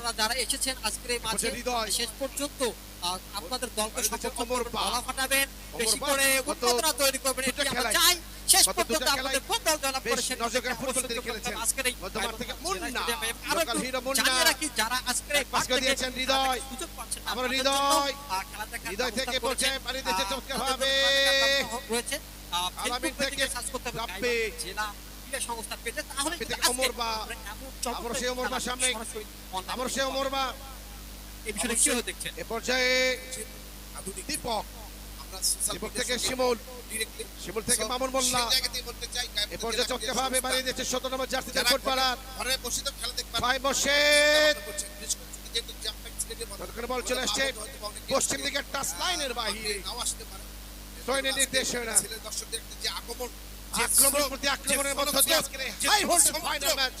আপনারা যারা এসেছেন আজকের এই মাঠে। শেষ পর্যন্ত আপনাদের দলকে সমর্থন গলা ফাটাবেন বেশি করে উন্মাদনা তৈরি করবেন এটি আমরা চাই শেষ পর্যন্ত আপনাদের কোন দল জয়লাভ করে সেটা আমরা। হবে। আজকের এই আরও। জানিয়ে রাখি যারা আজকের এই পাস দিয়েছেন হৃদয়। না, হৃদয়। হৃদয় থেকে বলছে, পানি। তাদের জন্য রয়েছে আহ, ফেসবুক থেকে পেজে সার্চ করতে হবে জেলা ক্রীড়া সংস্থার পেজে তাহলে অমর বা। চমৎকার সেই অমর বা সামনে। সরাসরি online আমার সে দেখতে ওমর বা। এই বিষয়টা কীভাবে দেখছেন এ পর্যায়ে দীপক দীপক থেকে শিমুল শিমুল থেকে মামুন মোল্লা সেই জায়গাতেই বলতে চাই, এ পর্যায়ে জেলা ক্রীড়া চমৎকারভাবে দিয়েছে সতেরো নম্বর জার্সিতে যারা ফুটবলার ঘরে বসে তো খেলা দেখতে পারে। ভাই মোর্শেদ বলছি, যেহেতু জ্যাম-প্যাক স্টেডিয়াম হবে, বল চলে আসছে হয়তো বা পশ্চিম দিকের টাচ লাইনের বাহিরে পারে। নির্দেশনা। দর্শকদের যে আগমন, যে আক্রমণের প্রতি আক্রমণের মধ্য দিয়ে হাই ভোল্টেজ ফাইনাল ম্যাচ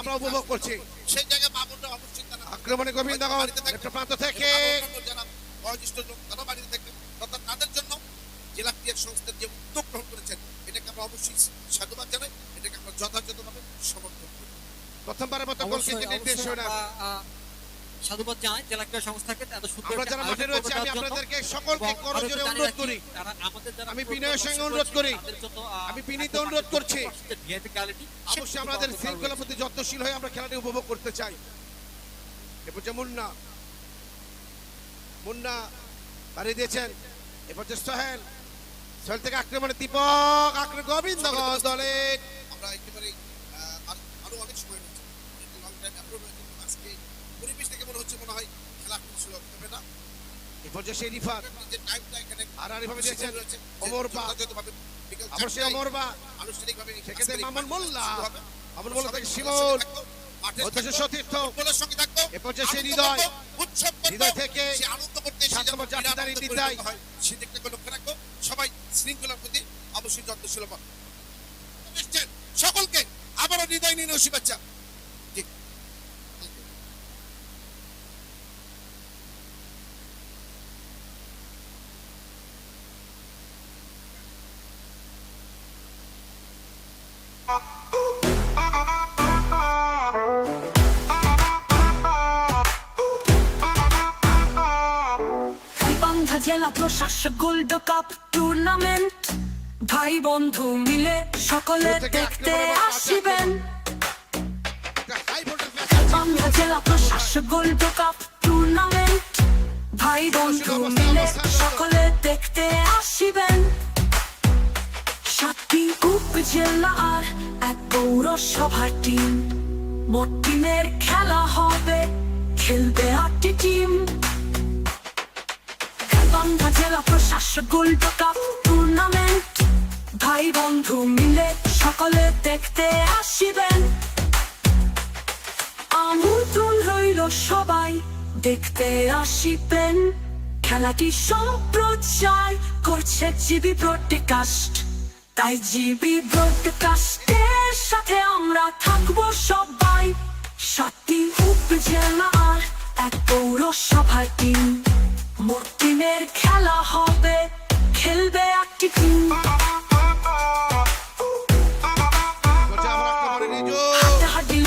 আমরা উপভোগ করছি। সেই জায়গায় মামুনরা অবশ্যই তারা আক্রমণে গোবিন্দগঞ্জ একটা প্রান্ত থেকে বয়োজ্যেষ্ঠ লোক তারা বাড়িতে থাকবেন তথা তাদের জন্য জেলা ক্রীড়া সংস্থার যে উদ্যোগ গ্রহণ করেছেন এটাকে আমরা অবশ্যই সাধুবাদ জানাই এটাকে আমরা যথাযথভাবে সমর্থন করি। প্রথমবারের মতো অবশ্যই, গোলকিকের নির্দেশনা সাধুবাদ জানাই জেলা ক্রীড়া সংস্থাকে এত সুন্দর আমরা যারা মাঠে রয়েছি আমি আপনাদেরকে সকলকে করজোরে অনুরোধ করি। আমি বিনয়ের সঙ্গে অনুরোধ করি। আমি বিনীত অনুরোধ করছি। 50% VIP quality, অবশ্যই আমাদের শৃঙ্খলার প্রতি যত্নশীল হয়ে আমরা খেলাটি উপভোগ করতে চাই। এরপর যে মুন্না মুন্না বাড়িয়ে দিয়েছেন। এরপর যে সোহেল সোহেল থেকে আক্রমণে দীপক আক্রমণ গোবিন্দগঞ্জ দলের আমরা একেবারে আহ, আর- আরও অনেক সময় রয়েছে অনেক লং টাইম এখনও রয়েছে কিন্তু আজকে পরিবেশ থেকে মনে হয় খেলা শুরু হবে না এরপর যে সেই রিফাত এখানে আর আরিফাবে দিয়েছেন অমর বা আবার সে চারটায় অমর বা আনুষ্ঠানিকভাবে সেক্ষেত্রে মামুন মোল্লা। মামুন মোল্লা থেকে শিমুল থাকব, সতীর্থ এ পর্যায়ে সে আনন্দ হৃদয়। হৃদয় থেকে আনন্দ করতে সাত নম্বর পরিণত হয়, সেদিকটাকে লক্ষ্য রাখব। সবাই শৃঙ্খলার প্রতি অবশ্যই যত্নশীল। সকলকে আবারও হৃদয় নিয়ে শুভেচ্ছা জেলা প্রশাসক গোল্ড কাপ টুর্নামেন্ট ভাই বন্ধু মিলে সকলে দেখতে আসিবেন। জেলা প্রশাসক গোল্ড কাপ টুর্নামেন্ট ভাই বন্ধু মিলে সকলে উপজেলা আর এক পৌরসভার টিম মোট টিমের খেলা হবে খেলবে আটটি টিম গাইবান্ধা জেলা প্রশাসক গোল্ড কাপ টুর্নামেন্ট ভাই বন্ধু মিলে সকলে দেখতে আসিবেন। আমন্ত্রণ রইল সবাই, দেখতে আসিবেন। খেলাটি সম্প্রচার করছে জিবি ব্রডকাস্ট। তাই জিবি ব্রডকাস্টের সাথে আমরা থাকব সবাই। সাতটি উপজেলা আর এক পৌরসভার টিম মোট টিমের খেলা হবে, খেলবে একটি টিম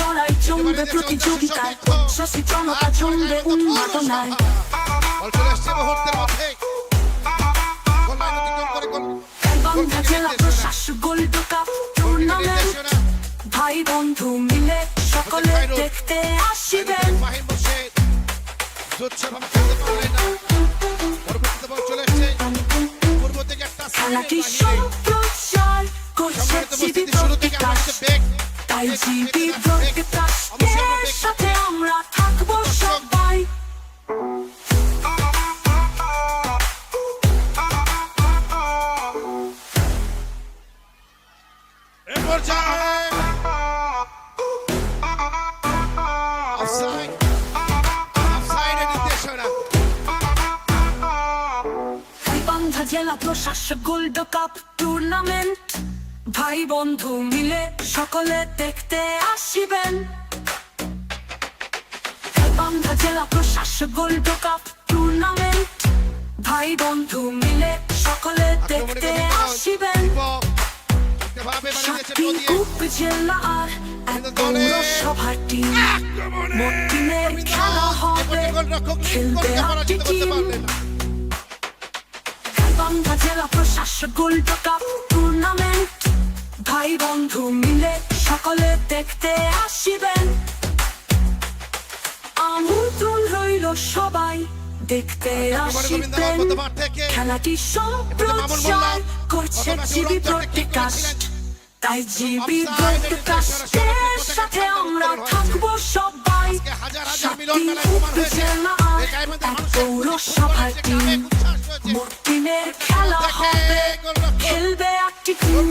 লড়াই জমবে প্রতিযোগিতায় সচেতনতা জমবে উন্মাদনায়। গাইবান্ধা জেলা কাপ টুর্নামেন্ট ভাই বন্ধু মিলে সকলে দেখতে আসিবেন মোর্শেদ জোচ্ছভাবে খেলতে পারলেন না পরবর্তীতে বল চলে গাইবান্ধা জেলা প্রশাসক গোল্ড কাপ টুর্নামেন্ট ভাই বন্ধু মিলে সকলে দেখতে আসিবেন। যেভাবে বাড়ি দিয়েছে সাতটি নদিয়ে উপজেলা আর এক কিন্তু দলে পৌরসভার টিম মোট টিমের খেলা হবে। এ পর্যন্ত গোলরক্ষক খেলবে আটটি টিম পারলেন জেলা প্রশাসক গোল্ড কাপ টুর্নামেন্ট ভাই বন্ধু মিলে সকলে দেখতে আসিবেন সবাই দেখতে থেকে খেলাটি সম্প্রচার করছে জিবি ব্রডকাস্ট। তাই জিবি ব্রডকাস্টের সাথে আমরা থাকব সবাই। উপজেলা এক পৌরসভার টিম। গ্রামে মোট টিমের খেলা হবে। খেলবে একটি টিম।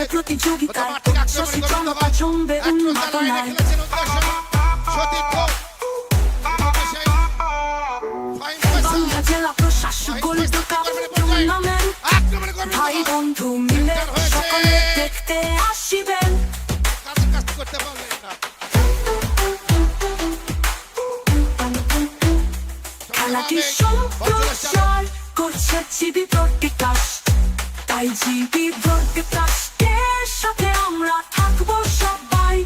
লড়াই জমবে প্রতিযোগিতায় শশী চম্পা জমবে উন্মাদনায় বাংলা জেলা প্রশাসক গোল্ড কাপ টুর্নামেন্ট ভাই বন্ধু মিলে সকলে দেখতে আসিবেন খেলাটি সম্প্রচার করছে জিবি ব্রডকাস্ট তাই জিবি ব্রডকাস্টের সাথে আমরা থাকব সবাই।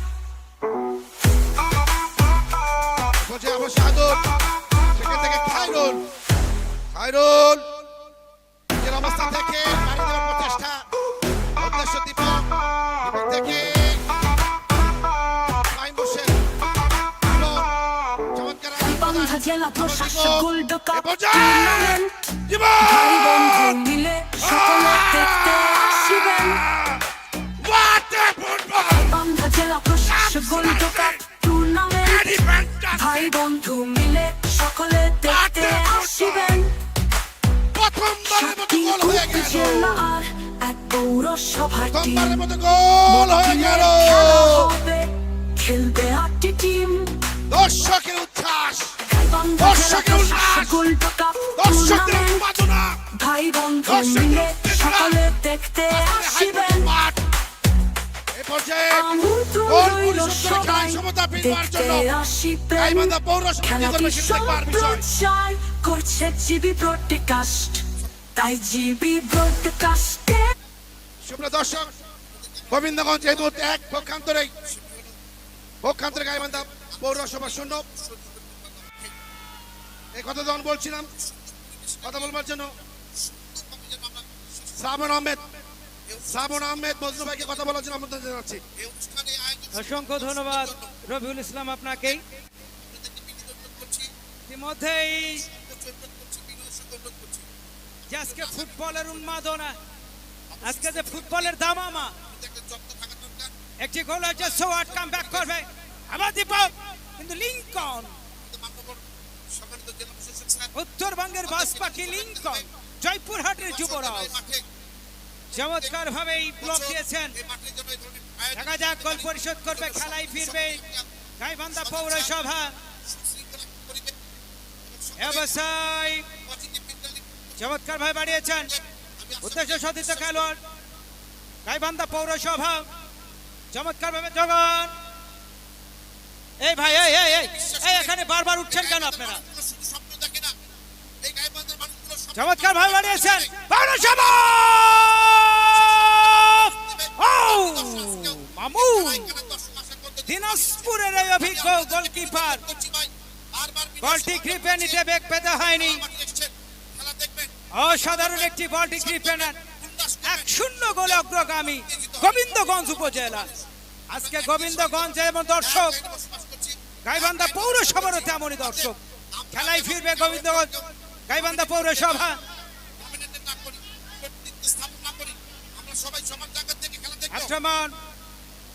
নিজের অবস্থান থেকে বাড়ি দেওয়ার প্রচেষ্টা। উদ্দেশ্য দীপক দীপক থেকে জেলা প্রশাসক গোল্ড কাপ টুর্নামেন্ট! ভাই বন্ধু মিলে সকলে দেখতে আসিবেন। প্রশাসক গোল্ড টুর্নামেন্ট ভাই বন্ধু মিলে সকলে দেখতে আসিবেন। আর এক পৌরসভার গোল হয়ে গেল। খেলবে আটটি টিম দর্শকের উচ্ছ্বাস। দর্শকের উন্মাদনা। ভাই বন্ধু মিলে! সকলে দেখতে আসিবেন। মাঠ। এ পর্যায়ে সবাই দেখতে খেলাটি সম্প্রচার করছে জিবি ব্রডকাস্ট তাই জিবি ব্রডকাস্টে সুপ্রিয় দর্শক গোবিন্দগঞ্জ এই মুহূর্তে এক পক্ষান্তরে পক্ষান্তরে গাইবান্ধা পৌরসভা শূন্য এই কথা যখন বলছিলাম কথা বলবার জন্য শ্রাবণ আহমেদ শ্রাবণ আহমেদ মজনু ভাইকে কথা বলার জন্য আমন্ত্রণ জানাচ্ছি। অসংখ্য ধন্যবাদ। রবিউল ইসলাম করছি ইতিমধ্যেই যে আজকে ফুটবলের উন্মাদনা, আজকে যে ফুটবলের দামামা, একটা গোল হচ্ছে সোয়াট কাম ব্যাক করবে, আবার দীপক, কিন্তু লিঙ্কন উত্তরবঙ্গের বাসপাখি লিঙ্কন জয়পুরহাটের যুবরাজ চমৎকার ভাবে এই ব্লক দিয়েছেন। দেখা যাক গোল পরিশোধ করবে, খেলায় ফিরবে গাইবান্ধা পৌরসভা। ব্যবসায় চমৎকার ভাবে বাড়িয়েছেন উদ্দেশ্য সদিত খেলোয়াড়। গাইবান্ধা পৌরসভা চমৎকার ভাবে জগন। এই ভাই, এই এই এখানে বারবার উঠছেন কেন আপনারা? চমৎকার ভাবে বাড়িয়েছেন পৌরসভা। ও! মামু এখানে দর্শক আশা করতে দিনাজপুরের এই অভিজ্ঞ গোলকিপার বলটি গ্রিপে নিতে বেগ পেতে হয়নি অসাধারণ একটি বলটি গ্রিপে নেন এক শূন্য গোলে অগ্রগামী গোবিন্দগঞ্জ উপজেলা। আজকে গোবিন্দগঞ্জ যেমন দর্শক। গাইবান্ধা পৌরসভারও তেমনই দর্শক। খেলায় ফিরবে গোবিন্দগঞ্জ গাইবান্ধা পৌরসভা। সবাই সমান জায়গা থেকে খেলা দেখব। আক্রমণ।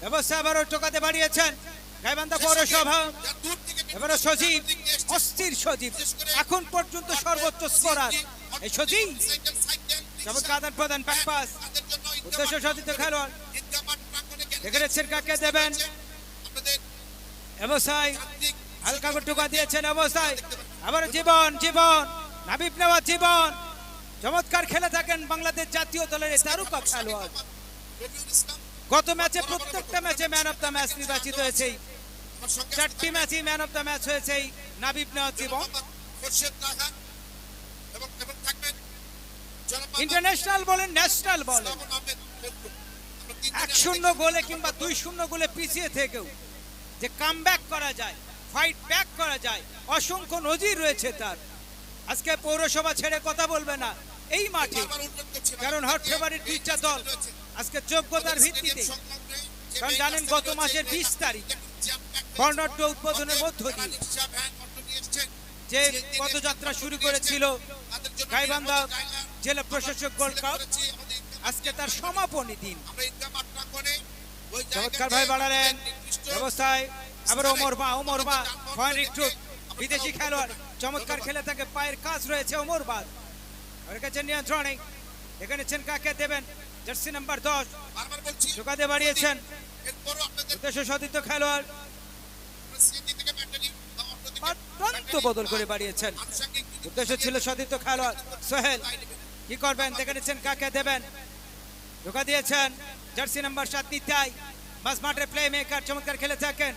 ব্যবস্থা আবারও টোকাতে বাড়িয়েছেন গাইবান্ধা পৌরসভা। এবারে সজীব অস্থির সজীব। এখন পর্যন্ত সর্বোচ্চ স্কোরার। এই সজীব চমৎকার আদান প্রদান ব্যাক পাস উদ্দেশ্য সজিত খেলোয়াড়। ঈদগাহ মাঠ প্রাঙ্গণে গেলে দেখে নিচ্ছেন কাকে দেবেন? ব্যবসায় হালকা করে টোকা দিয়েছেন অবস্থায়। আবার জীবন জীবন। নাবিব নেওয়া জীবন। চমৎকার খেলে থাকেন বাংলাদেশ জাতীয় দলের তারকা খেলোয়াড়। গত ম্যাচে প্রত্যেকটা ম্যাচে ম্যান অফ দ্য ম্যাচ নির্বাচিত হয়েছে আমার চারটি ম্যাচই ম্যান অফ দ্য ম্যাচ হয়েছে নাবিব নেওয়া জীবন। মোহাম্মদ খোরশেদ রাহান এবং ইন্টারন্যাশনাল বলেন ন্যাশনাল বলেন। এক শূন্য গোলে কিংবা দুই শূন্য গোলে পিছিয়ে থেকেও যে কাম করা যায় ফাইট ব্যাক করা যায়, অসংখ্য নজির রয়েছে তার। আজকে পৌরসভা ছেড়ে কথা বলবে না, এই মাঠে। কারণ হট ফেভারিট দুইটা দল। আজকে যোগ্যতার ভিত্তিতে কারণ জানেন গত মাসের বিশ তারিখ বর্ণাঢ্য উদ্বোধনের মধ্য দিয়ে এসছেন, যে পদযাত্রা শুরু করেছিল গাইবান্ধা জেলা প্রশাসক গোল্ড কাপ। আজকে তার সমাপনী দিন। চমৎকার ভাই বাড়ালেন। ব্যবস্থায় আবার ওমর বা ওমর বা ফয়েন রিক্রুট বিদেশি খেলোয়াড়। চমৎকার খেলে থাকে পায়ের কাজ রয়েছে ওমর বাদ। ওর কাছে নিয়ন্ত্রণে। এখানে চেন কাকে দেবেন। জার্সি নাম্বার দশ। ঢোকাতে বাড়িয়েছেন। উদ্দেশ্য সতীর্থ খেলোয়াড়। অত্যন্ত বদল করে বাড়িয়েছেন। উদ্দেশ্য ছিল সতীর্থ খেলোয়াড়। সোহেল কি করবেন? দেখে নিচ্ছেন কাকে দেবেন। ঢোকা দিয়েছেন জার্সি নাম্বার সাত নিতাই। বাস মাঠের প্লে মেকার চমৎকার খেলে থাকেন।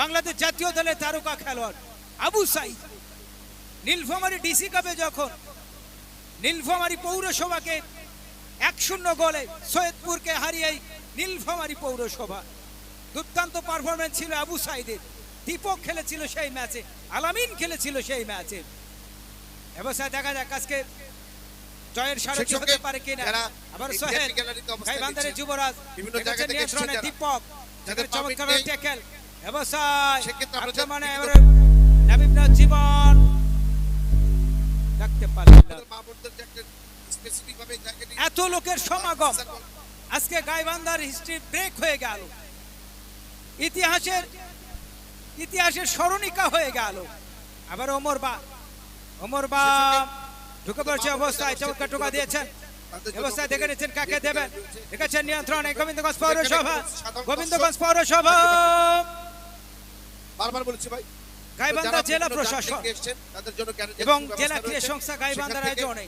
বাংলাদেশ জাতীয় দলের তারকা খেলোয়াড়। আবু সাইদ। নীলফামারী ডিসি কাপে যখন নীলফামারী পৌরসভাকে এক শূন্য গোলে সৈয়দপুরকে হারিয়ে নীলফামারী পৌরসভা। দুর্দান্ত পারফরমেন্স ছিল আবু সাইদের। দীপক খেলেছিল সেই ম্যাচে আলামিন খেলেছিল সেই ম্যাচে। ব্যবসায় দেখা যাক আজকে জয়ের সারথি হতে পারে কিনা। আবার সোহেল গাইবান্ধারের যুবরাজ বিভিন্ন জায়গা থেকে দীপক যাদের চমৎকার ট্যাকেল সেক্ষেত্রে আমরা আক্রমণে জীবন ডাকতে পারলেন এত লোকের সমাগম। আজকে গাইবান্ধার হিস্ট্রি ব্রেক হয়ে গেল। ইতিহাসের ইতিহাসের স্মরণিকা হয়ে গেল। আবার ওমর বা ওমর বা ঢুকে পড়ছে অবস্থায় চমৎকার টোকা দিয়েছেন। ব্যবস্থায় দেখে নিচ্ছেন কাকে দেবেন। দেখেছেন নিয়ন্ত্রণে গোবিন্দগঞ্জ পৌরসভা গোবিন্দগঞ্জ পৌরসভা। বারবার বলেছি ভাই গাইবান্ধা জেলা প্রশাসন এবং জেলা ক্রীড়া সংস্থা গাইবান্ধার আয়োজনে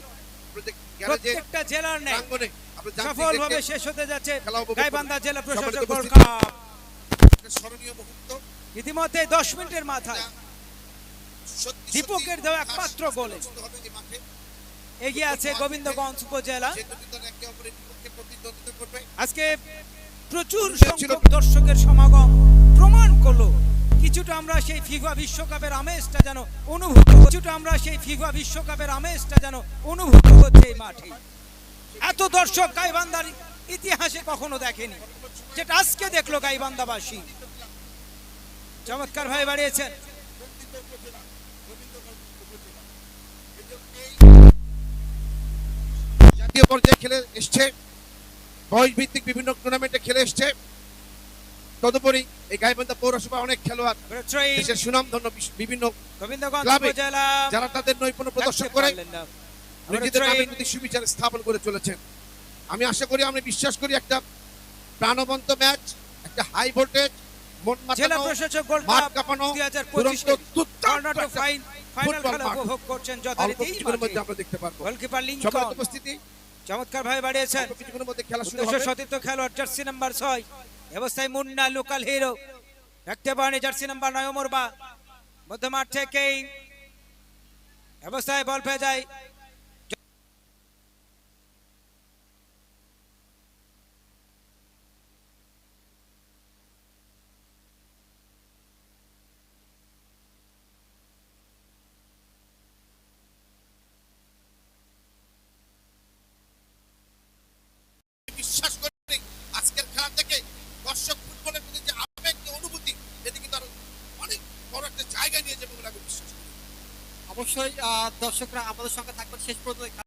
প্রত্যেকটা জেলার নেই সফলভাবে শেষ হতে যাচ্ছে গাইবান্ধা জেলা প্রশাসক গোল্ড কাপ। ইতিমধ্যে দশ মিনিটের মাথায় দীপকের দেওয়া একমাত্র গোলে। এগিয়ে আছে গোবিন্দগঞ্জ উপজেলা। আজকে প্রচুর সংখ্যক দর্শকের সমাগম। প্রমাণ করল। কিছুটা আমরা সেই ফিফা বিশ্বকাপের আমেজটা যেন অনুভূত কিছুটা আমরা সেই ফিফা বিশ্বকাপের আমেজটা যেন অনুভূত হচ্ছে এই মাঠে। এত দর্শক গাইবান্ধার ইতিহাসে কখনো দেখেনি। যেটা আজকে দেখল গাইবান্ধাবাসী। চমৎকার ভাই বাড়িয়েছেন। জাতীয় পর্যায়ে খেলে এসছে। বয়স ভিত্তিক বিভিন্ন টুর্নামেন্টে খেলে এসছে। তদুপরি এই গাইবান্ধা পৌরসভা অনেক খেলোয়াড়। সুনাম ধন্য বিভিন্ন যারা তাদের নৈপুণ্য প্রদর্শন করে সুবিচার স্থাপন করে চলেছেন। আমি আশা করি আমি বিশ্বাস করি একটা প্রাণবন্ত ম্যাচ একটা হাই ভোল্টেজ খেলা চমৎকার ভাবে বাড়িয়েছেন। শুরু হবে। সতীর্থ খেলোয়াড় জার্সি নাম্বার ছয়। ব্যবস্থায় মুন্না লোকাল হিরো హీరో రక్తబాణి জার্সি নাম্বার নয় ওমর বা মধ্যমাঠ থেকেই ব্যবসায় বল পেয়ে যায় নিয়ে যাবে অবশ্যই দর্শকরা আমাদের সঙ্গে থাকবেন। শেষ পর্যন্ত